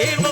ஏன்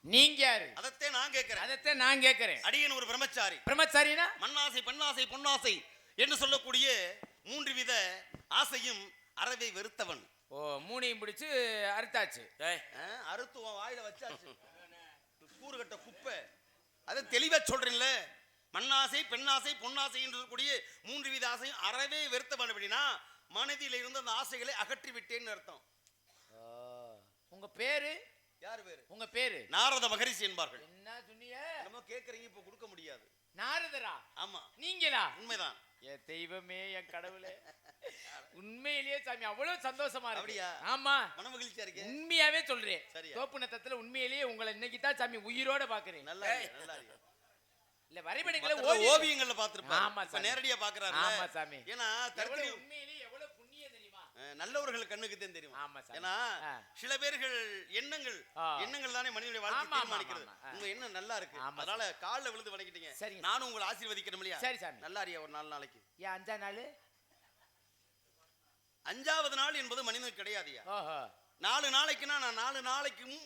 நீங்க யாரு? அதத்தே நான் கேட்கிறேன். அதத்தான் நான் கேட்கிறேன். அடியன் ஒரு பிரம்மச்சாரி. பிரம்மச்சாரினா? மண்ணாசை பெண்ணாசை பொன்னாசை என்று சொல்லக்கூடிய மூன்று வித ஆசையும் அறவை வெறுத்தவன். ஓ மூணையும் பிடிச்சு அறுத்தாச்சு. ஆ, அறுத்துவம் வாயில வச்சாச்சு. கூறுகட்ட குப்பை. அதை தெளிவா சொல்றேன்ல. மண்ணாசை பெண்ணாசை பொன்னாசை என்று சொல்லக்கூடிய மூன்று வித ஆசையும் அறவே வெறுத்தவன் அப்படின்னா மனதில் இருந்து அந்த ஆசைகளை அகற்றி விட்டேன்னு அர்த்தம் உங்க பேரு? யார் பேரு உங்க பேரு? நாரத மகரிஷி என்பார்கள். என்ன சொன்னீங்க? நம்ம கேட்கறீங்க இப்ப கொடுக்க முடியாது. நாரதரா? ஆமா. நீங்களா? உண்மைதான். என் தெய்வமே என் கடவுளே. உண்மையிலேயே சாமி அவ்வளவு சந்தோஷமா இருக்கு? ஆமா. மன மகிழ்ச்சியா இருக்கு? உண்மையாவே சொல்றேன். சரியா? தோப்பு நத்தத்துல உண்மையிலேயே உங்களை இன்னைக்கு தான் சாமி உயிரோட பாக்குறேன். நல்லா நல்லா. இல்ல வரைபடங்களை ஓவியங்கள்ல பாத்துருப்பாரு ஆமா. நேரடியா பாக்குறாரு ஆமா சாமி. ஏன்னா உண்மையிலேயே எவ்வளவு புண்ணியம் தெரியுமா அஹ், நல்லவர்கள் கண்ணுக்கு தான் தெரியும் ஆமா. ஏன்னா. சில பேர்கள் எண்ணங்கள். எண்ணங்கள் தானே மனிதனுடைய வாழ்க்கை தீர்மானிக்கிறது. உங்க எண்ணம் நல்லா இருக்கு அதனால கால்ல விழுந்து வணங்கிட்டீங்க சரிங்க. நானும் உங்களை ஆசீர்வதிக்கணும் இல்லையா சரி, சாமி. நல்லா அறியா ஒரு நாலு நாளைக்கு ஏன் அஞ்சா நாள் அஞ்சாவது நாள் என்பது மனிதனுக்கு கிடையாதுயா நாலு நாளைக்குன்னா நான் நாலு நாளைக்கும்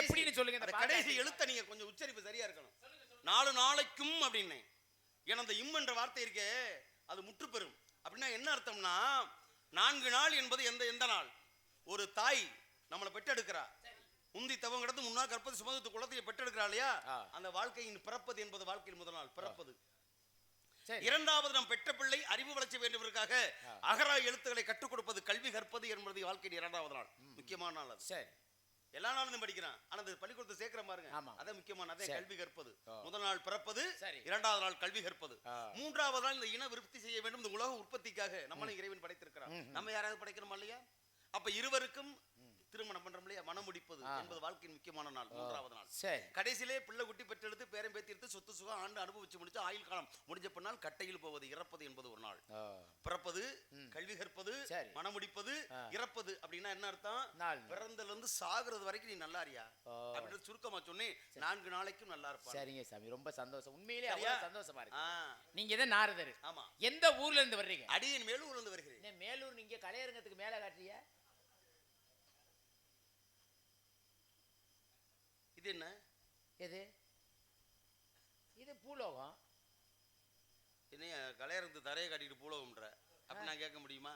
எப்படின்னு சொல்லுங்க, கடைசி. எழுத்த நீங்க கொஞ்சம் உச்சரிப்பு சரியா இருக்கணும் நாலு நாளைக்கும் அப்படின்னேன் ஏன்னா அந்த இம் என்ற வார்த்தை இருக்கே அது முற்றுப்பெறும் அப்படின்னா என்ன அர்த்தம்னா நான்கு நாள் என்பது எந்த எந்த நாள்? ஒரு தாய் நம்மளை பெற்றெடுக்கிறா. முந்தி தவம் கிடந்து முன்னா கற்பது சுமந்து குளத்தை பெற்றெடுக்கிறா இல்லையா. அந்த வாழ்க்கையின் பிறப்பது என்பது வாழ்க்கையின் முதல் நாள் பிறப்பது. இரண்டாவது நாம் பெற்ற பிள்ளை அறிவு வளர்ச்சி வேண்டுவதற்காக அகர எழுத்துக்களை கற்றுக் கொடுப்பது கல்வி கற்பது என்பது வாழ்க்கையின் இரண்டாவது நாள் முக்கியமான நாள் அது. சரி. எல்லா நாளும் படிக்கிறான் ஆனா அது பள்ளிக்கூடத்தை சேர்க்கிற பாருங்க. அதான் முக்கியமான சரி. கல்வி கற்பது. முதல் நாள் பிறப்பது. இரண்டாவது நாள் கல்வி கற்பது. மூன்றாவது நாள் இந்த இன விருத்தி செய்ய வேண்டும் இந்த உலக உற்பத்திக்காக நம்மளும் இறைவன் படைத்திருக்கிறான். நம்ம யாராவது படைக்கிறோமா இல்லையா அப்ப இருவருக்கும் திருமணம் பண்றோம் இல்லையா மனம் முடிப்பது. என்பது வாழ்க்கையின் முக்கியமான நாள் மூன்றாவது நாள். சரி. கடைசியிலே பிள்ளை குட்டி பெற்றெடுத்து பேரம் பேத்தி எடுத்து சொத்து சுகம் ஆண்டு அனுபவிச்சு முடிச்சு ஆயுள் காலம் முடிஞ்ச பின்னால் கட்டையில் போவது இறப்பது என்பது ஒரு நாள். பிறப்பது. கல்வி கற்பது சரி. மனமுடிப்பது ஆ. இறப்பது அப்படின்னா என்ன அர்த்தம்? நாள். பிறந்ததுல இருந்து சாகுறது வரைக்கும் நீ நல்லா இருக்கியா. அப்படின்னு சுருக்கமா சொன்னேன். நான்கு நாளைக்கும் நல்லா இருப்பா சரிங்க சாமி ரொம்ப சந்தோஷம். உண்மையிலே? அவ்வளவு சந்தோஷமா இருக்கு. நீங்க எதை நாரதர் ஆமா. எந்த ஊர்ல இருந்து வர்றீங்க? அடியின் உழந்து வருகிறேன் என்ன மேலூர் நீங்க கலையரங்கத்துக்கு மேல காட்டுறிய இது என்ன? எது? இது பூலோகம். என்னைய கலையரத்து தரையை கட்டிட்டு பூலகம்ன்ற. அப்படி நான் கேட்க முடியுமா?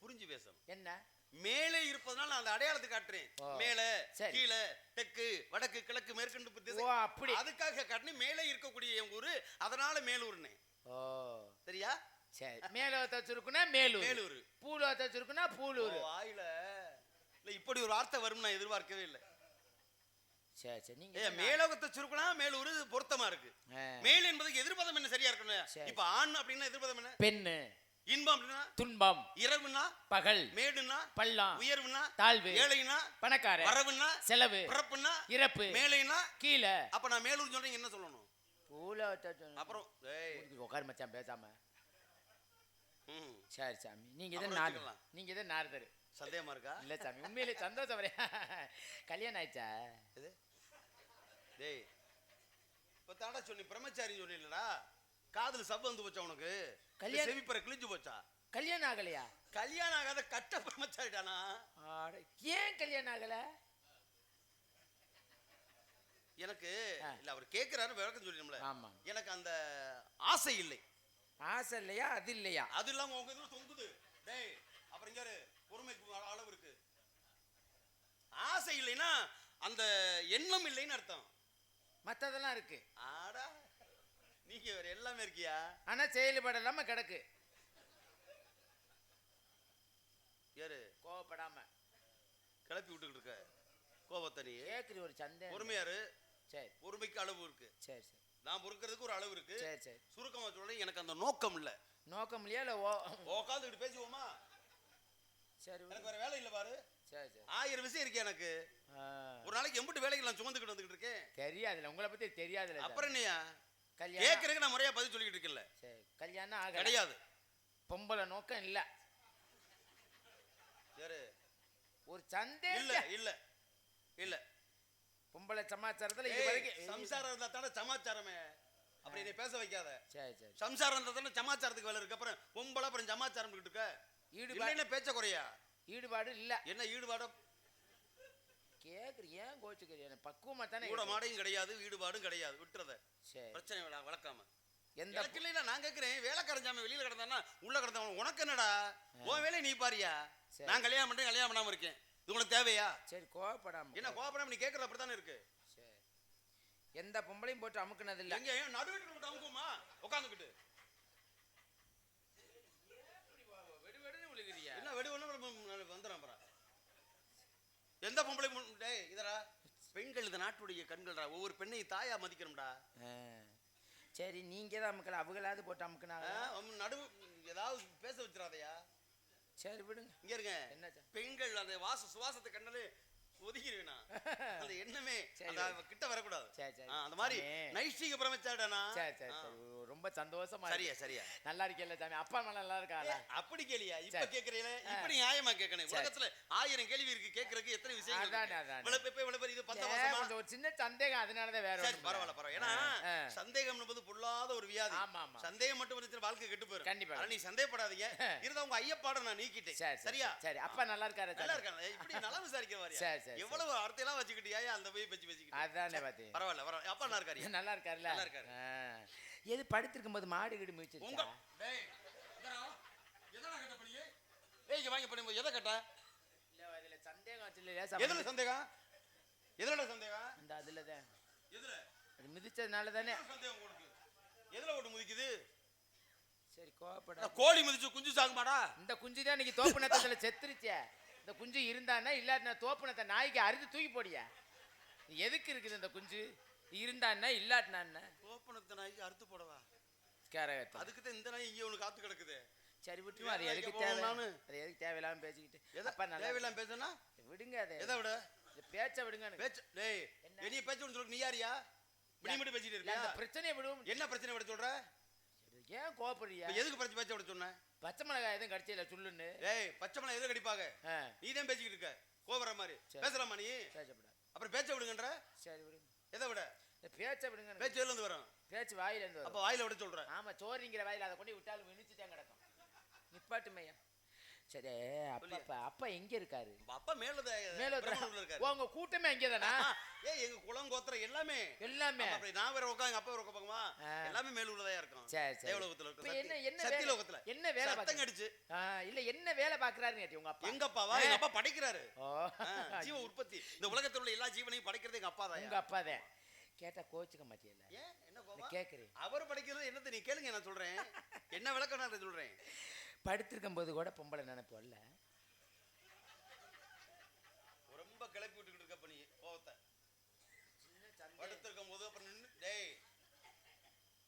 புரிஞ்சு பேசணும். என்ன? மேலே இருப்பதனால நான் அந்த அடையாளத்தை காட்டுறேன். மேல. கீழே தெற்கு வடக்கு கிழக்கு மேற்கண்டு திசை. அப்படி. அதுக்காக காட்டினேன் மேலே இருக்கக்கூடிய என் ஊரு அதனால மேலூர்னே. ஓ. சரியா? சரி. மேலோகத்தை சுருக்குனா மேலூர். மேலூர். பூலோகத்தை சுருக்குனா பூலூர். வாயில. இல்ல இப்படி ஒரு வார்த்தை வரும் நான் எதிர்பார்க்கவே இல்லை. சரி சரி நீங்க? மேலோகத்தை சுருக்குனா மேலூர் பொருத்தமா இருக்கு. மேல் என்பதுக்கு எதிர்பதம் என்ன சரியா இருக்கணும். இப்ப ஆண் அப்படின்னா எதிர்பதம் என்ன? பெண்ணு. இன்பம் அப்படின்னா? துன்பம். இரவுனா பகல். மேடுனா பள்ளம். உயர்வுனா தாழ்வு. ஏழைனா பணக்கார வரவுனா செலவு. பிறப்புனா இறப்பு. மேலைனா கீழே. அப்ப நான் மேலூர் சொல்றீங்க என்ன சொல்லணும்? அப்புறம் உட்காரு மச்சான் பேசாம. சரி சாமி. நீங்க அப்புறம் நாடு. நீங்க எதை நாரதர் சந்தேகமா இருக்கா? இல்ல சாமி. உண்மையிலே சந்தோஷம் கல்யாணம் ஆயிடுச்சா? இது டேய் இப்ப தாடா சொன்னி பிரம்மச்சாரி சொன்னீங்களா காதுல சப் வந்து போச்சா உனக்கு? கல்யாணம் செவிப்பற கிழிஞ்சு போச்சா? கல்யாணம் ஆகலையா? கல்யாணம் ஆகாத கட்ட பிரம்மச்சாரிடானா? ஆட, ஏன் கல்யாணம் ஆகல? எனக்கு. இல்ல அவர் கேக்குறாரு விளக்கம் சொல்லிடும்ல ஆமா. எனக்கு அந்த ஆசை இல்லை. ஆசை இல்லையா? அது இல்லையா? அது இல்லாம உங்க இதுல தொங்குது? டேய் அப்புறம் இங்க பொறுமைக்கு அள- அளவு இருக்கு. ஆசை இல்லைன்னா அந்த எண்ணம் இல்லைன்னு அர்த்தம். மத்ததெல்லாம் இருக்கு. ஆடா நீங்க வேற எல்லாமே இருக்கியா? ஆனா செயல்பட இல்லாம கிடக்கு. யாரு? கோவப்படாம. கிளப்பி விட்டுக்கிட்டு இருக்க. கோபத்தை நீ. கேக்குறி ஒரு சந்தேகம். பொறுமையாரு சரி. பொறுமைக்கு அளவு இருக்கு. சரி சரி. நான் பொறுக்கிறதுக்கு ஒரு அளவு இருக்கு. சரி சரி. சுருக்கமா சொல்றேன் எனக்கு அந்த நோக்கம் இல்ல. நோக்கம் இல்லையா இல்ல ஓ உட்காந்துக்கிட்டு பேசுவோமா? சரி. எனக்கு வேற வேலை இல்ல பாரு. சரி சரி. ஆயிரம் விஷயம் இருக்கு எனக்கு. ஒரு நாளைக்கு எம்பிட்டு வேலைக்கு நான் சுமந்துக்கிட்டு வந்துகிட்டு இருக்கேன். தெரியாதுல்ல உங்களை பத்தி தெரியாதுல்ல. அப்புறம் என்னையா? கல்யாணம் கேட்கறதுக்கு நான் முறையா பதில் சொல்லிக்கிட்டு இருக்கேன்ல. சரி கல்யாணம் ஆகல. கிடையாது. பொம்பளை நோக்கம் இல்ல. யாரு ஒரு இல்ல சந்தேகம். இல்ல இல்ல பொம்பளை சமாச்சாரத்துல இது ஏய், வரைக்கும் சம்சாரம் இருந்தா தானே சமாச்சாரமே. அப்படி நீ பேச வைக்காத. சரி சரி. சம்சாரம் இருந்தா தானே சமாச்சாரத்துக்கு வேலை இருக்கு. அப்புறம் பொம்பளை அப்புறம் சமாச்சாரம் இருக்க. ஈடுபாடு பேச்ச குறையா? ஈடுபாடு இல்ல. என்ன ஈடுபாடும் கேக்குறீ ஏன் கோச்சுக்கிறீ? எனக்கு பக்குவமா தானே கூட. மாடையும் கிடையாது வீடுபாடும் கிடையாது விட்டுறத. சரி. பிரச்சனை வேணாம் வளர்க்காம எந்த இல்லைன்னா நான் கேட்கிறேன் வேலை கரைஞ்சாம வெளியில கிடந்தானா உள்ள கிடந்தவன் உனக்கு என்னடா? உன் வேலையை நீ பாரியா? சரி. நான் கல்யாணம் பண்ணி கல்யாணம் பண்ணாம இருக்கேன். இது உனக்கு தேவையா? சரி கோவப்படாம என்ன கோபப்படாம நீ கேட்கறது அப்படித்தானே இருக்கு? சரி. எந்த பொம்பளையும் போட்டு அமுக்குனது இல்ல. எங்க விட்டு அமுக்குமா உட்காந்துக்கிட்டு வெடு வெடுன்னு விழுகிறியா? என்ன வெடி ஒண்ணு வந்துடுறேன் அப்புறம். எந்த பொம்பளை டேய் இதரா பெண்கள் இந்த நாட்டுடைய கண்கள்டா. ஒவ்வொரு பெண்ணையும் தாயா மதிக்கணும்டா. சரி நீங்க தான் அமுக்கல அவங்களாவது போட்டு அமுக்குனாங்க நடுவு ஏதாவது பேச வச்சிடாதயா. சரி விடுங்க. இங்க இருங்க. என்ன? பெண்கள் அந்த வாச சுவாசத்தை கண்டாலே ஒதுக்கிடுவேனா அந்த எண்ணமே கிட்ட வரக்கூடாது. சரி, சரி. அந்த மாதிரி. நைஷ்டிக பிரமச்சாடனா சரி சரி. ரொம்ப சந்தோஷமா சரியா. சரியா. நல்லா இருக்கேல்ல சாமி. அப்பா அம்மா நல்லா இருக்காளா அப்படி கேளியா? இப்ப சரி. கேக்குறீங்களே? இப்படி நியாயமா கேட்கணும் சரி. உலகத்துல ஆயிரம் கேள்வி இருக்கு. கேக்குறதுக்கு எத்தனை விஷயங்கள் அதானே. அதானே. இவ்வளவு பெப்ப, இவ்வளவு பெரிய இது பத்து வருஷமா? ஒரு சின்ன சந்தேகம் அதனாலதான் வேற சரி. பரவாயில்ல பரவாயில்ல. ஏன்னா. சந்தேகம் என்பது பொல்லாத ஒரு வியாதி. ஆமா, ஆமா. சந்தேகம் மட்டும் வந்துச்சு வாழ்க்கை கெட்டு போயிரும். கண்டிப்பா. நீ சந்தேகப்படாதீங்க. இருந்தா உங்க ஐயப்பாட நான் நீக்கிட்டேன். சரி சரி சரியா? சரி அப்பா நல்லா இருக்காரு நல்லா சாமி? இருக்காங்க இப்படி நல்லா விசாரிக்கிற சரி, மாதிரியா சரி, எவ்வளவு வார்த்தையெல்லாம் வச்சுக்கிட்டியா அந்த போய் பேச்சு பேசிக்கிட்டு. அதானே பரவாயில்ல பரவாயில்ல. அப்பா நல்லா இருக்காரு. நல்லா இருக்காருல்ல? நல்லா இருக்காரு. எது படுத்திருக்கும் போது மாடு கீடு மிதிச்சிருச்சா பண்ணியே ஏய் வாங்கி பண்ணும்போது எதை கட்ட? இல்ல அதுல சந்தேகம் இல்லையா எதுல? சந்தேகம்? எதுல சந்தேகம்? அந்த அதுலதான். எதுல? அது மிதிச்சதுனால தானே. சந்தேகம் உனக்கு எதுல ஓட்டு முதிக்குது? சரி கோவப்பட கோழி மிதிச்சு குஞ்சு சாகுமாடா? இந்த குஞ்சு தான் இன்னைக்கு தோப்பு நத்தத்துல செத்துருச்சே. இந்த குஞ்சு இருந்தான்னா இல்லாட்டினா தோப்பு நத்த நாய்க்கு அறுத்து தூக்கி போடியா. எதுக்கு இருக்குது இந்த குஞ்சு? இருந்தான்னா இல்லாட்டினா என்ன? கோப்பனத்தை நாய்க்கு அறுத்து போடவா? கேரகத்தை அதுக்கு தான் இந்த நாய் இங்கே ஒன்று காத்து கிடக்குது. சரி விட்டுருவோம் அது எதுக்கு தேவை? அது எதுக்கு தேவையில்லாம பேசிக்கிட்டு. எதை? அப்பா நல்லா தேவையில்லாம பேசுனா? விடுங்க அதை. எதை விட? பேச்சை விடுங்க. பேச்சு டேய் என்ன? வெளிய பேச்சு ஒன்று சொல்லு. நீ யாரியா? இப்படி மட்டும் பேசிட்டு அந்த இருக்கியா? பிரச்சனையை விடுவோம் என்ன பிரச்சனை விட சொல்ற? ஏன் கோவப்படுறியா? இப்ப எதுக்கு பிரச்சனை பேச்ச விட சொன்ன? பச்சை மிளகாய் எதுவும் கடிச்சல சொல்லுன்னு. டேய் பச்சை மலை எதை கடிப்பாங்க? நீ தான் பேசிக்கிட்டு இருக்க. கோபுற மாதிரி. பேசலாமா நீ? அப்புறம் பேச்ச விடுங்கன்ற. சரி விடுங்க எதை விட பேச்சை விடுங்க. பேச்சு வெளில வரும் பேச்சு வாயில இருந்து அப்ப. வாயில விட சொல்ற ஆமா சோறுங்கிற வாயில அதை கொண்டு விட்டாலும் விழிச்சுட்டே கிடக்கும் நிப்பாட்டுமையா சரி அப்பா அப்பா எங்க இருக்காரு? அப்பா மேல இருக்காரு. உங்க கூட்டமே அங்கேதானா? ஏய் எங்க குளம் கோத்திரம் எல்லாமே. எல்லாமே அப்படி நான் வேற உட்காந்து எங்க அப்பா வேற ஆ. எல்லாமே மேலூர்லதான் இருக்கும். சரி சரி. தேவலோகத்துல இருக்கு என்ன என்ன சக்தி வேலை? லோகத்துல என்ன வேலை சத்தம் கடிச்சு. இல்ல என்ன வேலை பாக்குறாருன்னு கேட்டி உங்க அப்பா? எங்க அப்பாவா எங்க அப்பா படைக்கிறாரு ஜீவ உற்பத்தி. இந்த உலகத்தில் உள்ள எல்லா ஜீவனையும் படைக்கிறது எங்க அப்பா தான் அப்பா தான் கேட்டா கோச்சுக்க மாட்டியல ஏன்? என்ன கோபம் கேக்குறேன். அவர் படைக்கிறது என்னத்தை நீ கேளுங்க நான் சொல்றேன். என்ன விளக்கம் நான் சொல்றேன்? படுத்திருக்கும் போது கூட பொம்பளை நினைப்போல்ல ரொம்ப கிளப்பி விட்டுக்கிட்டு இருக்க பண்ணி கோவத்தை. படுத்திருக்கும் போது அப்புறம் டேய்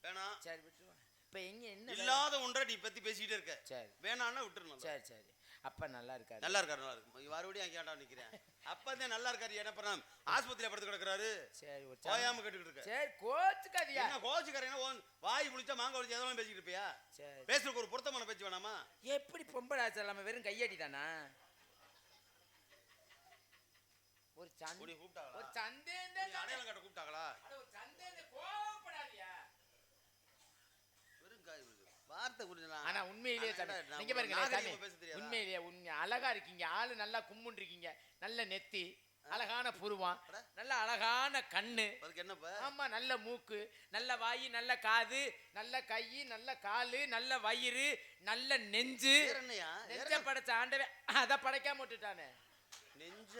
வேணாம் சரி விட்டுருவா. இப்ப எங்க என்ன? இல்லாத ஒன்றை நீ பத்தி பேசிக்கிட்டே இருக்க. சரி. வேணான்னா விட்டுருணும் சரி சரி. அப்பா நல்லா இருக்காரு. நல்லா இருக்காரு நல்லா இருக்கு. மறுபடியும் அங்கே ஆண்டா நிக்கிறேன் அப்பா தான் நல்லா இருக்காரு என்ன பண்ண ஆஸ்பத்திரியில படுத்து கிடக்குறாரு. சரி ஒரு. ஓயாம கேட்டுக்கிட்டு இருக்க. சரி கோச்சுக்காதியா என்ன கோச்சுக்காரன் உன் வாய் புளிச்சா மாங்காய் புளிச்சா எதெல்லாம் பேசிக்கிட்டு இருப்பியா? சரி. பேசுறதுக்கு ஒரு பொருத்தமான பேச்சு வேணாமா? எப்படி பொம்பளை ஆச்சு இல்லாம வெறும் கையடி தானா? ஒரு சந்தை ஒரு உன்னை அடையாளம் காட்ட கூப்பிட்டாங்களா? ஒரு சந்தேகம் கோவப்படாதியா வெறும் காய் விழுது. வார்த்தை புரிஞ்சலாம் ஆனா உண்மையிலேயே நீங்க பாருங்க? உண்மையிலேயே உண்மை அழகா இருக்கீங்க ஆளு நல்லா கும்முன் இருக்கீங்க நல்ல நெத்தி அழகான புருவம். நல்ல அழகான கண்ணு அதுக்கு என்னப்பா ஆமா நல்ல மூக்கு நல்ல வாய் நல்ல காது நல்ல கை நல்ல காலு நல்ல வயிறு நல்ல நெஞ்சு. நெஞ்ச? படைச்ச ஆண்டவன் அத படைக்காம விட்டுட்டானே. நெஞ்ச?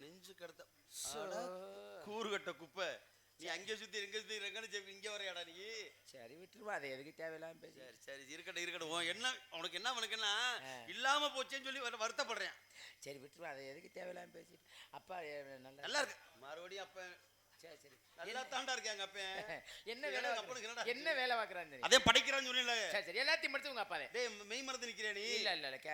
நெஞ்சு கடத்த அட, கூறு கட்ட குப்பை. நீ அங்கே சுத்தி எங்க சுத்தி ரெங்கன்னு சொல்லி இங்க வரையாடா நீ. சரி விட்டுருவா அதை எதுக்கு தேவையில்லாம பேசி. சரி சரி இருக்கட்டும் இருக்கட்டும். உன் என்ன உனக்கு என்ன உனக்கு என்ன. இல்லாம போச்சேன்னு சொல்லி வரு- வருத்தப்படுறேன். சரி விட்டுருவா அதை எதுக்கு தேவையில்லாம பேசிட்டு. அப்பா நல்லா நல்லா இருக்கு. மறுபடியும் அப்ப சரி சரி. நல்லா தாண்டா இருக்காங்க அப்ப. என்ன வேலை அப்பனுக்கு என்ன வேலை பாக்குறான்னு தெரியும்? அதே படிக்கிறான்னு சொல்லல சரி சரி எல்லாத்தையும் படிச்சு உங்க அப்பா டேய் மெய் மறந்து நிக்கிறே நீ. இல்ல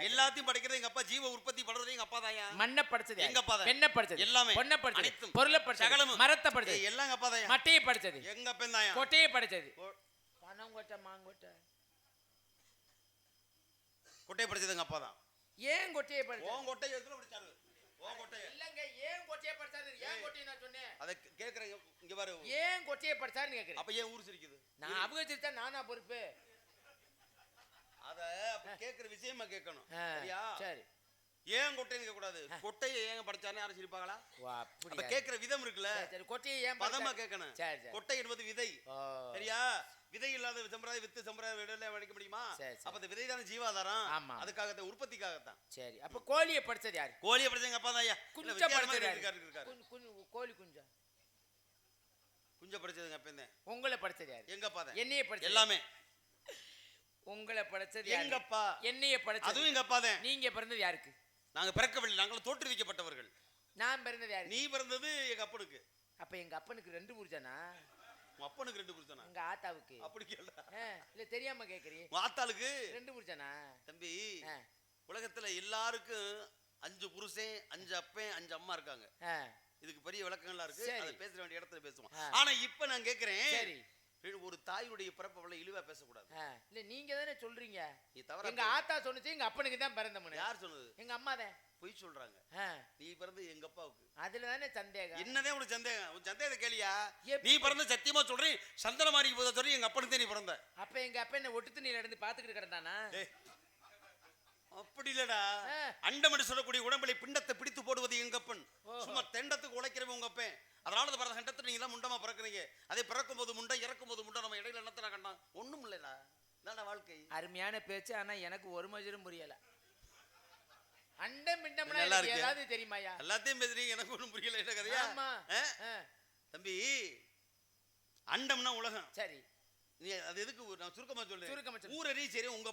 எல்லாத்தையும் படிக்கிறது எங்க அப்பா. ஜீவ உற்பத்தி பண்றது எங்க அப்பா தாயா மண்ணை படிச்சது. எங்க அப்பா தான். பெண்ணை படிச்சது. எல்லாமே. பொண்ணை படிச்சது. பொருளை படிச்சது. மரத்தை படிச்சது. எல்லாம் எங்க அப்பா தாயா மட்டையை படிச்சது. எங்க அப்பன் தாயா கொட்டையை படிச்சது. பணம் கொட்டை மாங்கொட்டை. கொட்டையை படிச்சது எங்க அப்பா தான். ஏன் கொட்டையை படிச்சது உன் கொட்டை எதுல படிச்சாரு உன் கொட்டைய இல்லங்க ஏன் கொட்டையை படிச்சாரு ஏன் கொட்டையை நான் சொன்னேன்? அதை கேக்குறேன் இங்க பாரு. ஏன் கொட்டையை படிச்சாருன்னு கேக்குறேன் அப்ப ஏன் ஊர் சிரிக்குது? நான் அவங்க சிரிச்சா நானா பொறுப்பு? அத அப்ப கேக்குற விஷயமா கேட்கணும் சரியா? சரி. ஏன் கொட்டைன்னு கேட்க கூடாது கொட்டையை ஏன் படிச்சாருன்னு யாரும் சிரிப்பாங்களா? ஓ அப்ப அப்படியா கேக்குற விதம் இருக்குல்ல. சரி, கொட்டையை ஏன் பதமா? கேட்கணும். கொட்டை என்பது விதை சரியா? விதை இல்லாத சம்பிரதாய வித்து சம்பிரதாய விடல வடிக்க முடியுமா. அப்ப அந்த விதை தானே ஜீவாதாரம்? ஆமா. அதுக்காகத்தான் உற்பத்திக்காகத்தான். சரி அப்ப கோழியை படிச்சது யாரு? கோழியை படிச்ச எங்க அப்பா தான் ஐயா. குஞ்ச படிச்சது யாரு? கோழி குஞ்சா. குஞ்ச படிச்சது எங்க அப்பா தான் உங்களை படிச்சது யாரு? எங்க அப்பா தான். என்னைய படிச்சது எல்லாமே. உங்களை படிச்சது எங்க யாரு? அப்பா என்னைய படிச்சது அதுவும் எங்க அப்பா தான். நீங்க பிறந்தது யாருக்கு? நாங்க பிறக்கவில்லை நாங்கள் தோற்றுவிக்கப்பட்டவர்கள். நான் பிறந்தது யாருக்கு நீ பிறந்தது எங்க அப்பனுக்கு. அப்ப எங்க அப்பனுக்கு ரெண்டு புருஷனா உன் அப்பனுக்கு ரெண்டு புருஷனா? எங்க ஆத்தாவுக்கு. அப்படி கேள்ற ஆ, இல்ல தெரியாம கேக்குறீ உன் ஆத்தாளுக்கு? ரெண்டு புருஷனா? தம்பி உலகத்துல எல்லாருக்கும் அஞ்சு புருஷன் அஞ்சு அப்பன் அஞ்சு அம்மா இருக்காங்க. இதுக்கு பெரிய விளக்கங்கள்லாம் இருக்கு. அதை பேச வேண்டிய இடத்துல பேசுவோம். ஆனா இப்ப நான் கேக்குறேன் ஒரு தாயுடைய பிறப்பை அவ்வளவு இழிவா பேசக்கூடாது. இல்ல நீங்க தானே சொல்றீங்க. நீ எங்க ஆத்தா சொன்னுச்சு எங்க அப்பனுக்கு தான் பிறந்தவனு யார் சொன்னது எங்க அம்மா தான். பொய் சொல்றாங்க. நீ பிறந்து எங்க அப்பாவுக்கு. அதுல தானே சந்தேகம். என்னதே உனக்கு சந்தேகம்? உன் சந்தேகத்தை கேளியா? நீ பிறந்த சத்தியமா சொல்றேன் சந்தன மாதிரி போத சொல்லி எங்க அப்பனுக்கு தான் நீ பிறந்த. அப்ப எங்க அப்பா என்ன ஒட்டு தண்ணியில இருந்து பாத்துக்கிட்டு கிடந்தானா? அப்படி இல்லடா. ஆ. அண்டமடி சொல்லக்கூடிய உடம்பலை பிண்டத்தை பிடித்து போடுவது எங்க அப்பன் ஓஹோ. சும்மா தெண்டத்துக்கு உழைக்கிறவன் உங்க அப்பன் அதனால தான் பிறந்த கண்டத்துல நீங்க தான் முண்டமா பிறக்குறீங்க. அதே பிறக்கும் போது முண்டை இறக்கும் போது முண்டை நம்ம இடையில என்னத்தன கண்டான் ஒண்ணும் இல்லடா. இதான்டா வாழ்க்கை. அருமையான பேச்சு. ஆனா எனக்கு ஒரு மஜரும் புரியல. அண்டம் பிண்டம்னா. ஏதாவது தெரியுமாயா எல்லாத்தையும் பேசுறீங்க. எனக்கு ஒண்ணும் புரியல. என்ன கதையா? ஆமா. தம்பி அண்டம்னா உலகம். சரி. நீ அது எதுக்கு நான் சுருக்கமா சொல்றேன் சுருக்கமா. ஊரறி சரி உங்க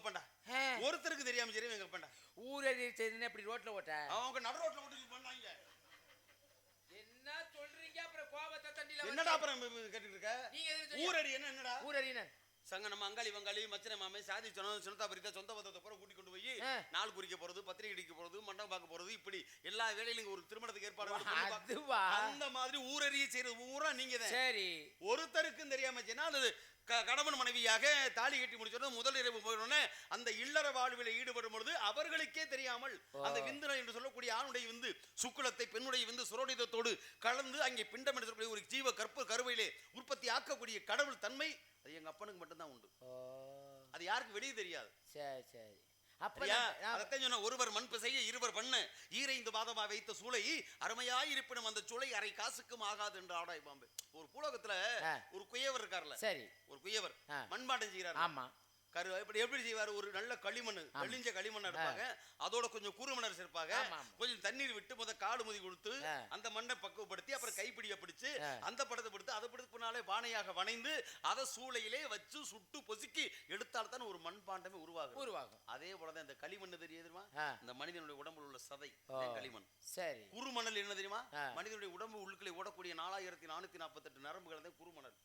ஆ. ஒருத்தருக்கு தெரியாம சரி எங்க அப்பன்டா. ஊரடி செய்துன்னு இப்படி ரோட்ல ஓட்ட? அவங்க நடு ரோட்ல விட்டு பண்ணாங்க. என்ன சொல்றீங்க? அப்புறம் கோபத்தை தண்டில என்னடா அப்புறம் கேட்டுட்டு இருக்க? நீங்க என்ன என்னடா? ஊரடின சங்க நம்ம அங்காளி வங்காளி மச்சனை மாமே சாதி சொன்ன சுனத்தா பரிதா சொந்த பந்தத்தை பூரா கூட்டி கொண்டு போய். நாள் குறிக்க போறது பத்திரிகை அடிக்க போறது மண்டபம் பார்க்க போறது இப்படி எல்லா வேலையிலும் ஒரு திருமணத்துக்கு ஏற்பாடு? அந்த மாதிரி ஊரறிய செய்யறது ஊரா நீங்க தான் சரி. ஒருத்தருக்கும் தெரியாம அது க- கணவன் மனைவியாக தாலி கட்டி முடிச்சோம் முதல் இரவு போயிடனே அந்த இல்லற வாழ்வில் ஈடுபடும் பொழுது அவர்களுக்கே தெரியாமல் அந்த விந்துன என்று சொல்லக்கூடிய ஆணுடைய விந்து சுக்குலத்தை பெண்ணுடைய விந்து சுரோடிதத்தோடு கலந்து அங்கே பிண்டம் என்று சொல்லக்கூடிய ஒரு ஜீவ கற்பு கருவையிலே உற்பத்தி ஆக்கக்கூடிய கடவுள் தன்மை அது எங்க அப்பனுக்கு மட்டும்தான் உண்டு. அது யாருக்கு வெளியே தெரியாது. சரி சரி. அப்ப சரியா? நான்- நான்- அதைத்தான் சொன்ன ஒருவர் மண் பிசைய இருவர் பண்ண. ஈரைந்து மாதமா வைத்த சூளை அருமையாய் இருப்பினும் அந்த சூளை அரை காசுக்கும் ஆகாது என்று ஆடாய் பாம்பு. ஒரு பூலோகத்துல. ஒரு குயவர் இருக்கார்ல. சரி. ஒரு குயவர் ஆ. மண்பாண்டம் செய்யறாரு ஆமா. கரு எப்படி எப்படி செய்வாரு? ஒரு நல்ல களிமண் வெளிஞ்ச களிமண் எடுப்பாங்க. அதோட கொஞ்சம் குறுமணர் சேர்ப்பாங்க. கொஞ்சம் தண்ணீர் விட்டு முத காடு முதி கொடுத்து. அந்த மண்ணை பக்குவப்படுத்தி அப்புறம் கைப்பிடிய பிடிச்சு. அந்த படத்தை பிடித்து அதை பிடிப்பினாலே பானையாக வணைந்து அதை சூளையிலே வச்சு சுட்டு பொசுக்கி எடுத்தால் தான் ஒரு மண்பாண்டமே உருவாகும். உருவாகும். அதே போலதான் இந்த களிமண் தெரியுமா. இந்த மனிதனுடைய உடம்புல உள்ள சதை களிமண். சரி. குறுமணல் என்ன தெரியுமா. மனிதனுடைய உடம்பு உள்ளுக்குள்ளே ஓடக்கூடிய நாலாயிரத்தி நானூத்தி நாற்பத்தெட்டு நரம்புகள் தான் குறுமணல்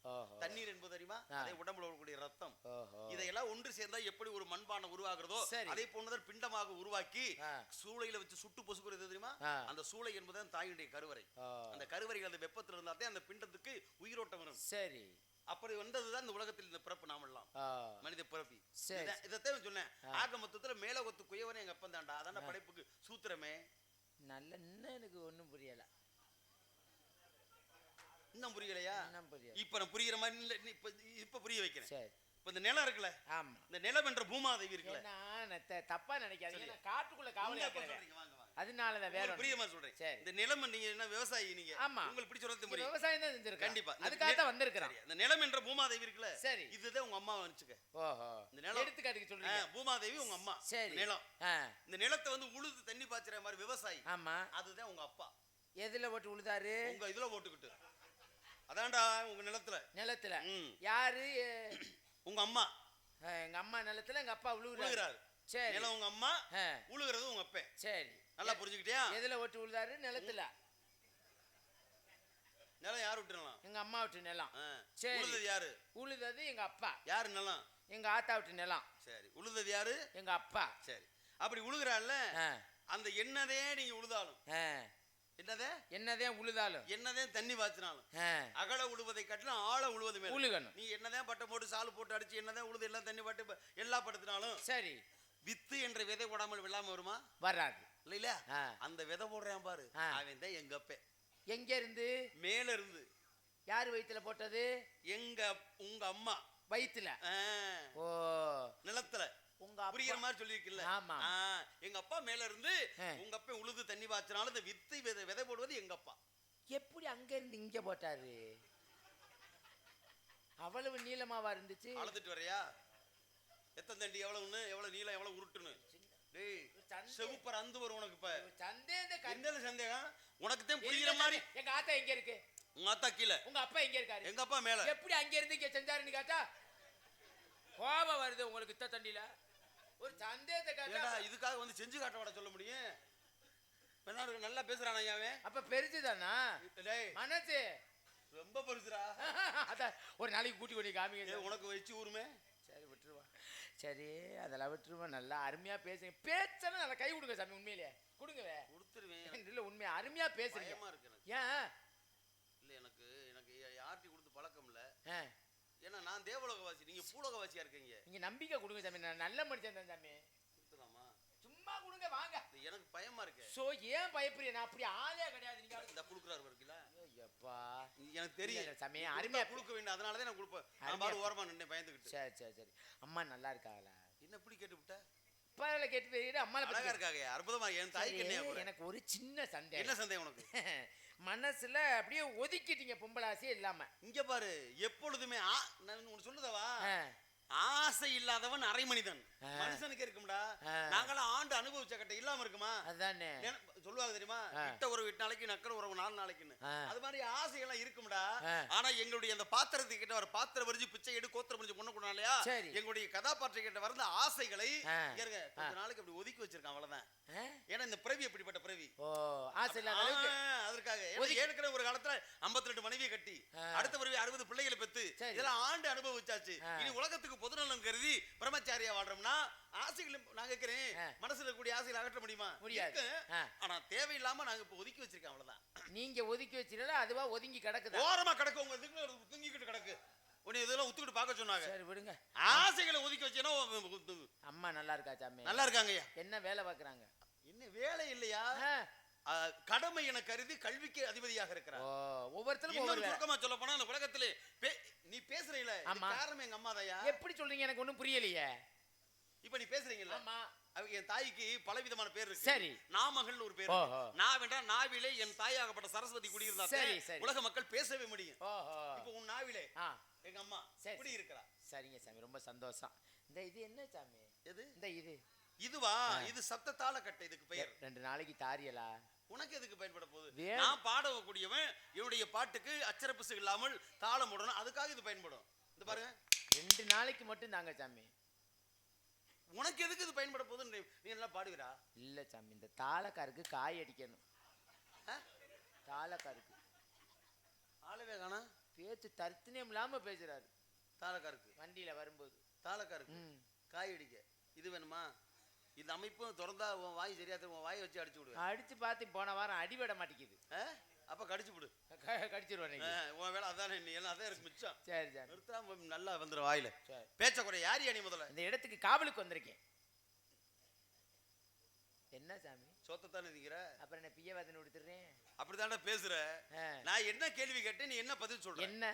தண்ணீர் என்பது தெரியுமா. அதே உடம்புல இருக்கக்கூடிய ரத்தம். இதையெல்லாம் ஒன்று சேர்ந்தா எப்படி ஒரு மண்பானம் உருவாகிறதோ. அதே போன்றதர் பிண்டமாக உருவாக்கி. சூளையில வச்சு சுட்டு பொசுக்குறது தெரியுமா. அந்த சூளை என்பதுதான் தாயுடைய கருவறை. அந்த கருவறைகள் அந்த வெப்பத்தில் இருந்தாலே அந்த பிண்டத்துக்கு உயிரோட்டம் வரும். சரி. அப்படி வந்ததுதான் இந்த உலகத்தில் இந்த பிறப்பு நாமெல்லாம் மனித பிறப்பி இதைத்தான் சொன்னேன். ஆக மொத்தத்துல மேல ஒத்து குயவனே எங்க அப்பன் தாண்டா அதான படைப்புக்கு சூத்திரமே. நல்ல இன்னும் எனக்கு ஒண்ணும் புரியல. இன்னும் புரியலையா? இன்னும் புரியல. இப்ப நான் புரியுற மாதிரி இல்ல. இப்ப இப்ப புரிய வைக்கிறேன். சரி. இப்ப இந்த நிலம் இருக்குல்ல? ஆமா. இந்த நிலம் என்ற பூமாதேவி இருக்குல்ல? நான் தப்பா நினைக்காதீங்க. நான் காட்டுக்குள்ள காவலா நீங்க அப்ப இருக்கிறேன் சொல்றீங்க, வாங்க, வாங்க. அதனாலதான் வேற உங்களுக்கு ஒண்ணும் புரியுமா சொல்றேன். சரி. இந்த நிலம் நீங்க என்ன விவசாயி நீங்க? ஆமா. உங்களுக்கு பிடிச்ச சொல்றது புரியும் விவசாயம் தான் செஞ்சிருக்கேன் கண்டிப்பா. அதுக்காக தான் வந்திருக்கிறேன். இந்த நிலம் என்ற பூமாதேவி இருக்குல்ல? சரி. இதுதான் உங்க அம்மா வச்சுக்க ஓஹோ. இந்த நிலம். எடுத்துக்காட்டுக்கு ஆ, சொல்றீங்க பூமாதேவி உங்க அம்மா. சரி. நிலம். இந்த நிலத்தை வந்து உழுது தண்ணி பாய்ச்சுற மாதிரி விவசாயி. ஆமா. அதுதான் உங்க அப்பா. எதுல போட்டு உழுதாரு? உங்க இதுல போட்டுக்கிட்டு. அதான்டா உங்க நிலத்துல. நிலத்துல. யாரு? உங்க அம்மா. எங்க அம்மா நிலத்துல எங்க அப்பா உழுவுறாரு உழுகிறாரு. சரி. நிலம் உங்க அம்மா உழுகிறது உங்க அப்பன் சரி. நல்லா புரிஞ்சுக்கிட்டியா? எதுல ஓட்டு உழுதாரு? நிலத்துல. நிலம் யார் விட்டுறலாம் எங்க அம்மா விட்டு நிலம். சரி. உழுதது யாரு? உழுதது எங்க அப்பா. யாரு நிலம்? எங்க ஆத்தா விட்டு நிலம். சரி. உழுதது யாரு? எங்க அப்பா. சரி. அப்படி உழுகிறாள்ல ஆ, அந்த என்னதே நீங்க உழுதாலும். என்னதே? என்னதான் உழுதாலும். என்னதே தண்ணி பாய்ச்சினாலும். அகல உழுவதை காட்டிலும் ஆழ உழுவது மேல. உழுகணும். நீ என்னதான் பட்டை போட்டு சாலு போட்டு அடிச்சு என்னதான் உழுது எல்லாம் தண்ணி பாட்டு எல்லா படுத்தினாலும் சரி. வித்து என்ற விதை போடாமல் வெள்ளாம வருமா? வராது. இல்லையா. அந்த விதை போடுறான் பாரு. அவன் தான் எங்க அப்பே. எங்க இருந்து? மேல இருந்து. யார் வயித்துல போட்டது? எங்க உங்க அம்மா. வயித்துல. ஆ, ஓ. நிலத்துல. உங்க புரியுற மாதிரி சொல்லியிருக்குல்ல. ஆமா. எங்க அப்பா மேல இருந்து. உங்க அப்பா உழுது தண்ணி பாய்ச்சினாலும் இந்த வித்து விதை விதை போடுவது எங்க அப்பா. எப்படி அங்க இருந்து இங்க போட்டாரு? அவ்வளவு நீளமாவா இருந்துச்சு? அளந்துட்டு வரையா எத்தனை தண்டி எவ்வளவுன்னு எவ்வளவு நீளம் எவ்வளவு உருட்டுன்னு. செவுப்பர் அந்து வரும் உனக்கு இப்ப. சந்தேக என்ன சந்தேகம்? உனக்கு தான் புரியுற மாதிரி. எங்க ஆத்தா எங்க இருக்கு? உங்க அத்தா கீழே. உங்க அப்பா எங்க இருக்காரு? எங்க அப்பா மேல. எப்படி அங்க இருந்து இங்க செஞ்சாருன்னு கேட்டா கோபம் வருது உங்களுக்கு இத்த தண்டியில ஒரு சந்தேகத்தை கேட்டா இதுக்காக வந்து செஞ்சு காட்ட விட சொல்ல முடியும்? பெண்ணாடு நல்லா பேசுறான் ஐயாவே. அப்ப பெருசுதானா? டேய். மனசு. ரொம்ப பெருசுடா. அத ஒரு நாளைக்கு கூட்டி கொண்டு காமிங்க. உனக்கு வச்சு ஊருமே? சரி விட்டுருவா. சரி அதெல்லாம் விட்டுருவா. நல்லா அருமையா பேசுங்க. பேச்சனா நல்லா கை கொடுங்க சாமி உண்மையிலே. கொடுங்கவே கொடுத்துருவேன். இல்ல உண்மையா அருமையா பேசுறீங்க. ஏன்? இல்ல எனக்கு எனக்கு யார்ட்டி கொடுத்து பழக்கம் இல்ல. ஏன்னா நான் தேவலோகவாசி நீங்க பூலோகவாசியா இருக்கீங்க. நீங்க நம்பிக்கை கொடுங்க சாமி நான் நல்ல மனுஷன் தான் சாமி. கொடுத்துலாமா சும்மா கொடுங்க வாங்க. எனக்கு பயமா இருக்கு. சோ ஏன் பயப்படுறீங்க நான் அப்படி ஆளே கிடையாது. நீங்க இந்த குடுக்குறாரு இருக்குல்ல ஐயப்பா எனக்கு தெரியும். இல்ல, சாமி, அருமையா கொடுக்க வேண்டாம். அதனால தான் நான் கொடுப்பேன். நான் பாரு ஓரமா நின்று பயந்துக்கிட்டு சரி சரி சரி. அம்மா நல்லா இருக்காங்களா என்ன இப்படி கேட்டு விட்ட? பரவாயில்ல கேட்டு பத்தி அழகா இருக்காங்க. அற்புதமா. என் தாய்க்கு என்ன எனக்கு ஒரு சின்ன என்ன சந்தேகம் சந்தேகம் உனக்கு? மனசுல அப்படியே ஒதுக்கிட்டீங்க பொம்பளாசியே இல்லாம. இங்க பாரு எப்பொழுதுமே உனக்கு சொல்லுதவா? ஆசை இல்லாதவன் அரை மனிதன். மனுஷனுக்கு இருக்கும்டா. நாங்களாம் ஆண்டு அனுபவிச்ச கட்ட இல்லாம இருக்குமா? அதானே. சொல்லுவாங்க தெரியுமா. இட்ட ஒரு எட்டு நாளைக்கு நக்கிற ஒரு நாலு நாளைக்குன்னு. அது மாதிரி ஆசைகள்லாம் இருக்கும்டா. ஆனா எங்களுடைய அந்த பாத்திரத்துக்கு கிட்ட ஒரு பாத்திரம் வரிஞ்சு பிச்சை எடு கோத்திரம் வரிஞ்சு பொண்ணு கொண்டாலையா சரி. எங்களுடைய கதாபாத்திர கிட்ட வந்த ஆசைகளை இருங்க, கொஞ்ச நாளைக்கு அப்படி ஒதுக்கி வச்சிருக்கான் அவ்வளவுதான்? ஏன்னா இந்த பிறவி எப்படிப்பட்ட பிறவி ஓ ஆசை அதற்காக ஏற்கனவே ஒரு காலத்துல 52 மனைவியை கட்டி. அடுத்த பிறவி அறுபது பிள்ளைகளை பெத்து. இதெல்லாம் ஆண்டு அனுபவிச்சாச்சு. இனி உலகத்துக்கு பொதுநலம் கருதி பிரம்மச்சாரியா வாழ்றோம்னா ஆசைகள் நான் கேட்கிறேன். மனசுல இருக்கக்கூடிய ஆசைகளை அகற்ற முடியுமா? முடியாது. ஆனா தேவையில்லாம நாங்க இப்ப ஒதுக்கி வச்சிருக்கோம் அவ்வளவுதான். நீங்க ஒதுக்கி வச்சிடல அதுவா ஒதுங்கி கிடக்குதா? ஓரமா கிடக்கு. உங்க தூங்கிக்கிட்டு கிடக்கு. உன்னை இதெல்லாம் ஒத்துக்கிட்டு பார்க்க சொன்னாங்க. சரி விடுங்க. ஆசைகளை ஒதுக்கி வச்சேன்னா அம்மா நல்லா இருக்கா சாமி? நல்லா இருக்காங்கய்யா என்ன வேலை பாக்குறாங்க என்ன வேலை இல்லையா? கடமை என கருதி கல்விக்கு அதிபதியாக இருக்கிறார். இன்னொரு ஒவ்வொரு சுருக்கமா சொல்ல போனா அந்த உலகத்திலே நீ பேசுறீல. காரணம் எங்க அம்மா தாயா எப்படி சொல்றீங்க? எனக்கு ஒண்ணும் புரியலையே. இப்ப நீ பேசுறீங்கல்ல? ஆமா. அவங்க என் தாய்க்கு பலவிதமான பேர் இருக்கு. சரி. நாமகள்னு ஒரு பேர். இருக்கு. நாவென்றா நாவிலே என் தாயாகப்பட்ட சரஸ்வதி குடியிருந்தா சரி. உலக மக்கள் பேசவே முடியும். இப்ப உன் நாவிலே எங்க அம்மா சரி. இருக்கிறா சரிங்க சாமி. ரொம்ப சந்தோஷம். இந்த இது என்ன சாமி? எது? இந்த இது. இதுவா? இது சப்த தாளக்கட்டை இதுக்கு பெயர். ரெண்டு நாளைக்கு தாரியலா? உனக்கு எதுக்கு பயன்பட போகுது? நான் பாடக்கூடியவன் என்னுடைய பாட்டுக்கு அச்சரப்பிசு இல்லாமல் தாளம் போடணும். அதுக்காக இது பயன்படும். இது பாருங்க. ரெண்டு நாளைக்கு மட்டும் தாங்க சாமி. உனக்கு எதுக்கு இது பயன்பட போகுதுன்னு நீ- நீ எல்லாம் பாடுகிறா இல்ல சாமி இந்த தாளக்காருக்கு காய் அடிக்கணும்? தாளக்காருக்கு. ஆளவே காணா பேச்சு தர்த்தனியம் இல்லாம பேசுறாரு. தாளக்காருக்கு. வண்டியில வரும்போது. தாளக்காருக்கு. காய் அடிக்க. இது வேணுமா? இந்த அமைப்பும் திறந்தா உன் வாய் சரியா உன் வாயை வச்சு அடிச்சு விடுவேன். அடிச்சு பார்த்து போன வாரம் அடிபட மாட்டேங்குது? அப்ப கடிச்சு விடு கடிச்சிருவாரு உன் வேலை அதானே நீ எல்லாம் அதான் இருக்கு மிச்சம். சரி சரி. நிறுத்தாம நல்லா வந்துடும் வாயில. பேச்ச குறை யார் நீ முதல்ல? இந்த இடத்துக்கு காவலுக்கு வந்திருக்கேன். என்ன சாமி? சொத்தத்தானே நிக்கிற? அப்புறம் என்ன பிய வாதனை கொடுத்துடுறேன் அப்படித்தானே பேசுற. நான் என்ன கேள்வி கேட்டேன் நீ என்ன பதில் சொல்ற? என்ன?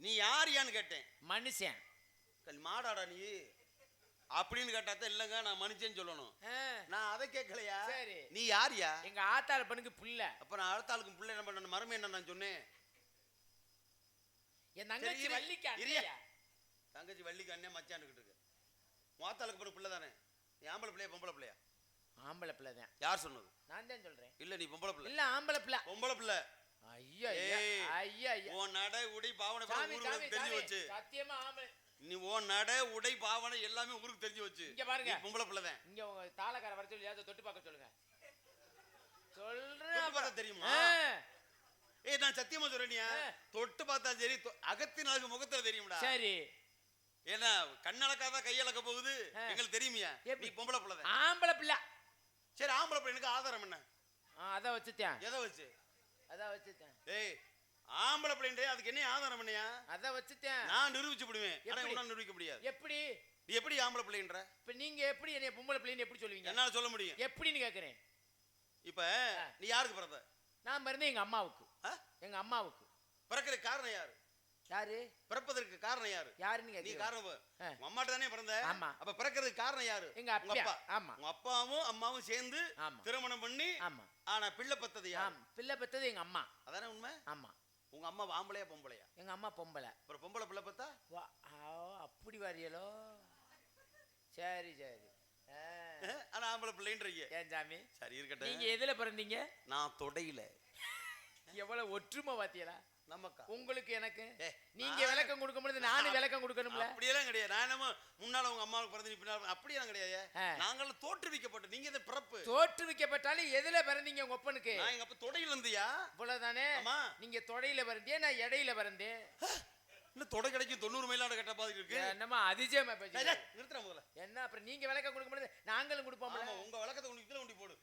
நீ யார் யான்னு கேட்டேன். மனுஷன். கல் மாடாடா நீ. அப்படின்னு கேட்டாத்தான் இல்லைங்க நான் மனுஷன்னு சொல்லணும். நான் அதை கேட்கலையா? சரி. நீ யார்யா? எங்க ஆத்தாள் பண்ணுக்கு புள்ள. அப்ப நான் அடுத்த ஆளுக்கு பிள்ளை என்ன பண்ண மருமை என்ன நான் சொன்னேன்? என் தங்கச்சி. வள்ளிக்கு தங்கச்சி வள்ளிக்கு அண்ணே மச்சான்னுக்கிட்டு இருக்கு. மாத்தாளுக்கு பிறகு பிள்ளை தானே? நீ ஆம்பளை பிள்ளையா பொம்பளை பிள்ளையா? ஆம்பளை பிள்ளை தான். யார் சொன்னது? நான் தான் சொல்றேன். இல்ல நீ பொம்பளை பிள்ளை. இல்ல ஆம்பளை பிள்ளை. பொம்பளை பிள்ளை. ஐயா ஐயா. ஐயா உன் நடை உடை பாவனை தெரிஞ்சு வச்சு சத்தியமா ஆம்பளை நீ உன் நடை உடை பாவனை எல்லாமே ஊருக்கு தெரிஞ்சு வச்சு இங்க பாருங்க. பொம்பளை பிள்ளை இங்க உங்க தாளக்கார வர சொல்லி ஏதாவது தொட்டு பார்க்க சொல்லுங்க. சொல்றேன் பார்த்தா. தெரியுமா? ஏய் நான் சத்தியமா சொல்றேனியா. தொட்டு பார்த்தா சரி அகத்தின் அழகு முகத்துல தெரியும்டா. சரி. ஏன்னா கண்ணளக்காதான் கையளக்க போகுது. எங்களுக்கு தெரியுமியா? நீ பொம்பளை பிள்ளை ஆம்பளை பிள்ளை. சரி ஆம்பளை பிள்ளை எனக்கு ஆதாரம் என்ன? அத வச்சுட்டேன். எதை வச்சு? அத வச்சுட்டேன். ஏய் ஆம்பளை பிள்ளைன்றே அதுக்கு என்ன ஆதாரம் என்னையா அத வச்சுட்டேன். நான் நிரூபிச்சு விடுவேன் ஆனா எப்படி? உன்னால நிரூபிக்க முடியாது. எப்படி? நீ எப்படி ஆம்பளை பிள்ளைன்ற? இப்ப நீங்க எப்படி என்னைய பொம்பளை பிள்ளைன்னு எப்படி சொல்லுவீங்க? என்னால சொல்ல முடியும். எப்படின்னு கேக்குறேன். இப்ப நீ யாருக்கு பிறந்த? நான் பிறந்தேன் எங்க அம்மாவுக்கு. ஆ? எங்க அம்மாவுக்கு. பிறக்கிறதுக்கு காரணம் யாரு? யாரு? பிறப்பதற்கு காரணம் யாரு? யாருன்னு நீ கேக்குறீங்க காரணம் அம்மாட்ட தானே பிறந்த? ஆமா. அப்ப பிறக்கிறதுக்கு காரணம் யாரு? எங்க அப்பா. ஆமா. உங்க அப்பாவும் அம்மாவும் சேர்ந்து. திருமணம் பண்ணி ஆமா. ஆனா பிள்ளை பத்தது யார்? பிள்ளை பெத்தது எங்க அம்மா. அதானே உண்மை? ஆமா. உங்க அம்மா ஆம்பளையா பொம்பளையா? எங்க அம்மா பொம்பளை. அப்புறம் பொம்பளை பிள்ளை பத்தா வா அப்படி வரியலோ? சரி சரி. ஆனா ஆம்பளை பிள்ளைன்றீங்க. ஏன் சாமி? சரி நீங்க இருக்கட்டும் எதுல பிறந்தீங்க? நான் தொடையில. எவ்வளவு ஒற்றுமை பாத்தியலா நமக்கா? உங்களுக்கு எனக்கு? நீங்க விளக்கம் கொடுக்கும் பொழுது நானும் விளக்கம் கொடுக்கணும்ல? அப்படியெல்லாம் கிடையாது. நான் என்னமோ முன்னால உங்க அம்மாவுக்கு பிறந்து பின்னால அப்படியெல்லாம் கிடையாது. நாங்களும் தோற்றுவிக்கப்பட்டோம் நீங்க இந்த பிறப்பு. தோற்றுவிக்கப்பட்டாலும் எதுல பிறந்தீங்க உங்க ஒப்பனுக்கு நான் எங்க அப்பா தொடையில இருந்தியா? இவ்வளவுதானே. நீங்க தொடையில பிறந்தே நான் இடையில பிறந்தேன். இன்னும் தொடை கிடைக்கும்? தொண்ணூறு மைலாட கட்ட பாதி இருக்கு. என்னமா பேசுறீங்க? டேய், நிறுத்துறேன் முதல்ல. என்ன அப்புறம் நீங்க விளக்கம் கொடுக்கும் பொழுது நாங்களும் கொடுப்போம்ல? ஆமா உங்க விளக்கத்தை உனக்கு இதுல உண்டி போடு.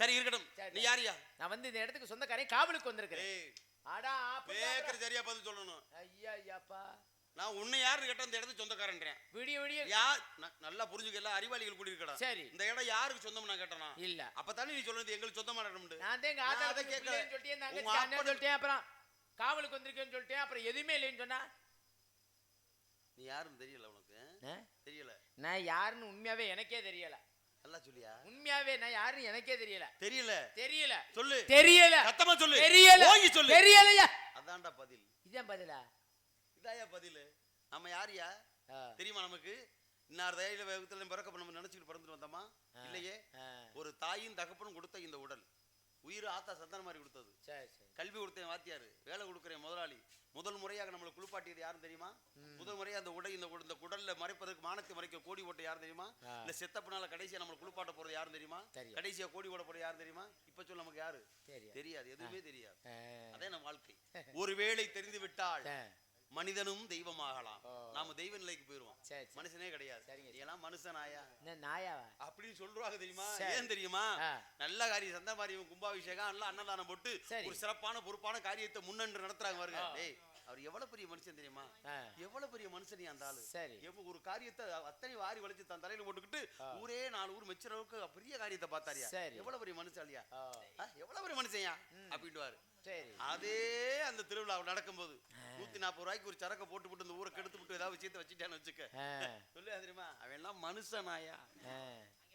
சரி இருக்கட்டும். நீ யாரியா நான் வந்து இந்த இடத்துக்கு சொந்தக்காரன் காவலுக்கு வந்திருக்கிறேன். ஏய் அடா பேக்கர் சரியா பார்த்து சொல்லணும். ஐயா ஐயாப்பா நான் உன்னை யாருன்னு கேட்டா இந்த இடத்துக்கு சொந்தக்காரன்றேன். விடிய விடிய. யார் நல்லா புரிஞ்சுக்க எல்லாம் அறிவாளிகள் கூடி இருக்கடா. சரி. இந்த இடம் யாருக்கு சொந்தம் நான் கேட்டனா? இல்ல. அப்பதானே நீ சொல்றது எங்களுக்கு சொந்தமான இடம்னு நான் தான் எங்க அதை கேட்கல. சொல்லிட்டேன் நாங்க அப்புறம் காவலுக்கு வந்திருக்கேன்னு சொல்லிட்டேன் அப்புறம் எதுவுமே இல்லைன்னு சொன்னா? நீ யாருன்னு தெரியல உனக்கு? தெரியல. நான் யாருன்னு உண்மையாவே எனக்கே தெரியல. நல்லா சொல்லியா? உண்மையாவே நான் யாருன்னு எனக்கே தெரியல. தெரியல. தெரியல. சொல்லு. தெரியல. சத்தமா சொல்லு. தெரியல. ஓங்கி சொல்லு. தெரியலையா? அதான்டா பதில். இதான் பதிலா? இதாயா பதில்? நம்ம யாரியா. தெரியுமா நமக்கு? இன்னார் தயில வேகத்துல பிறக்க நம்ம நினைச்சிட்டு பிறந்துட்டு வந்தோமா? இல்லையே. ஒரு தாயும் தகப்பனும் கொடுத்த இந்த உடல். உயிர் ஆத்தா சந்தான மாதிரி கொடுத்தது. கல்வி கொடுத்தேன் வாத்தியார். வேலை கொடுக்குறேன் முதலாளி. முதல் முறையாக நம்மளை குளிப்பாட்டியது யாரும் தெரியுமா முதல் முறையாக அந்த உடை இந்த இந்த குடல்ல மறைப்பதற்கு மானத்தை மறைக்க கோடி ஓட்ட யாரும் தெரியுமா. இல்ல செத்தப்பனால கடைசியா நம்மளை குளிப்பாட்ட போறது யாரும் தெரியுமா. கடைசியா கோடி ஓட போறது யாரும் தெரியுமா இப்ப சொல்ல நமக்கு யாரு. தெரியாது எதுவுமே தெரியாது. அதே நம்ம வாழ்க்கை ஒருவேளை தெரிந்து விட்டால். மனிதனும் தெய்வமாகலாம் ஓ. நாம தெய்வ நிலைக்கு போயிருவோம். மனுஷனே கிடையாது. ஏன்னா மனுஷன் ஆயா என்ன நாயாவா அப்படின்னு சொல்றாங்க தெரியுமா. ஏன் தெரியுமா. நல்ல காரியம் சந்த மாரியம் கும்பாபிஷேகம் எல்லாம் அன்னதானம் போட்டு. ஒரு சிறப்பான பொறுப்பான காரியத்தை முன்னென்று நடத்துறாங்க பாருங்க. டேய் அவர் எவ்வளவு பெரிய மனுஷன் தெரியுமா. எவ்வளவு பெரிய மனுஷன் அந்த ஆளு சரி. ஒரு காரியத்தை அத்தனை வாரி வளைச்சு தன் தலையில போட்டுக்கிட்டு. ஊரே நாலு ஊர் மெச்சுற அளவுக்கு பெரிய காரியத்தை பார்த்தாரியா. எவ்வளவு பெரிய மனுஷாலியா ஆ. எவ்வளவு பெரிய மனுஷன்யா அப்படின்ட்டுவாரு சரி அதே அந்த திருவிழா நடக்கும்போது நூத்தி நாற்பது ரூபாய்க்கு ஒரு சரக்கை போட்டு போட்டு இந்த ஊரை கெடுத்து விட்டு ஏதாவது விஷயத்தை வச்சுட்டான்னு வச்சுக்க. ஆ. சொல்லு தெரியுமா அவன் எல்லாம் மனுஷனாயா? ஆ.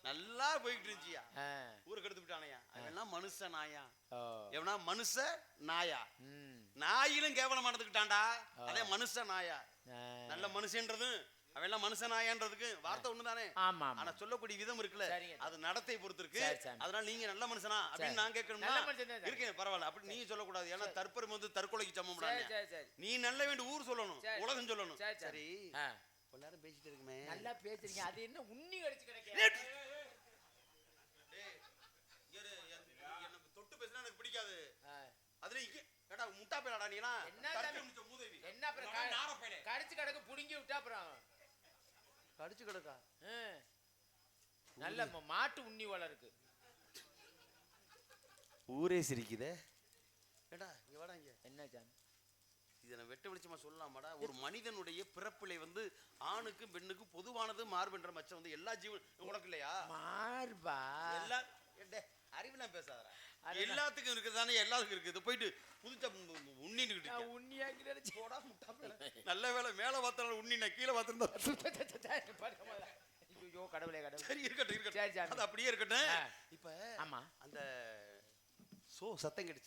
நல்லா போயிட்டு இருந்துச்சியா. ஊரை கெடுத்து விட்டானயா அவன் எல்லாம் மனுஷ நாயா எவனா? மனுஷ நாயா நாயிலும் கேவலம் நடந்துக்கிட்டான்டா. அதே மனுஷ நாயா. நல்ல மனுஷன்றது அவன் எல்லாம் மனுஷ நாயான்றதுக்கு வார்த்தை ஒண்ணுதானே? ஆமா ஆனா சொல்லக்கூடிய விதம் இருக்குல்ல. அது நடத்தை பொறுத்து இருக்கு. அதனால நீங்க நல்ல மனுஷனா அப்படின்னு. நான் கேட்கணும்னா. இருக்கேன் பரவாயில்ல. அப்படி நீ சொல்லக்கூடாது. ஏன்னா தற்பெருமை வந்து தற்கொலைக்கு சரி நீ நல்ல வேண்டிய ஊர் சொல்லணும். உலகம் சொல்லணும். சரி. கொஞ்ச நேரம் பேசிட்டு இருக்குமே. நல்லா பேசுறீங்க. அது என்ன உண்ணி கடிச்சு கிடைக்க? தொட்டு பேசினா எனக்கு பிடிக்காது. அதுல இங்க ஏடா முட்டா பேலாடா நீனா? என்ன மூதேவி என்ன அப்புறம். கடிச்சு கிடக்கு புடுங்கி விட்டா அப்புறம். கடிச்சு கிடக்கா? ஆ. நல்ல மாட்டு உண்ணி வளருக்கு ஊரே சிரிக்குதே. ஏடா இங்க வாடா இங்க. என்ன ஜான்? இதை நான் வெட்ட வெளிச்சமா சொல்லலாமாடா? ஒரு மனிதனுடைய பிறப்பிலை வந்து ஆணுக்கும் பெண்ணுக்கும் பொதுவானது மார்பென்ற மச்சம் வந்து எல்லா ஜீவன் உனக்கு இல்லையா? மார்பா? எல்லா அறிவுலாம் பேசாதடா. எல்லாத்துக்கும் இருக்குது தானே எல்லாத்துக்கும் இருக்குது போயிட்டு புதுச்சா நான் உண்ணியாக்கி போடா முட்டா. நல்ல வேளை மேல பார்த்தாலும் உண்ணி கீழே பார்த்திருந்தா ஐயோ கடவுளே கடவுளே. சரி இருக்கட்டும் இருக்கட்டும். அது அப்படியே இருக்கட்டும். இப்ப ஆமா. அந்த சோ சத்தம் கிடைச்சல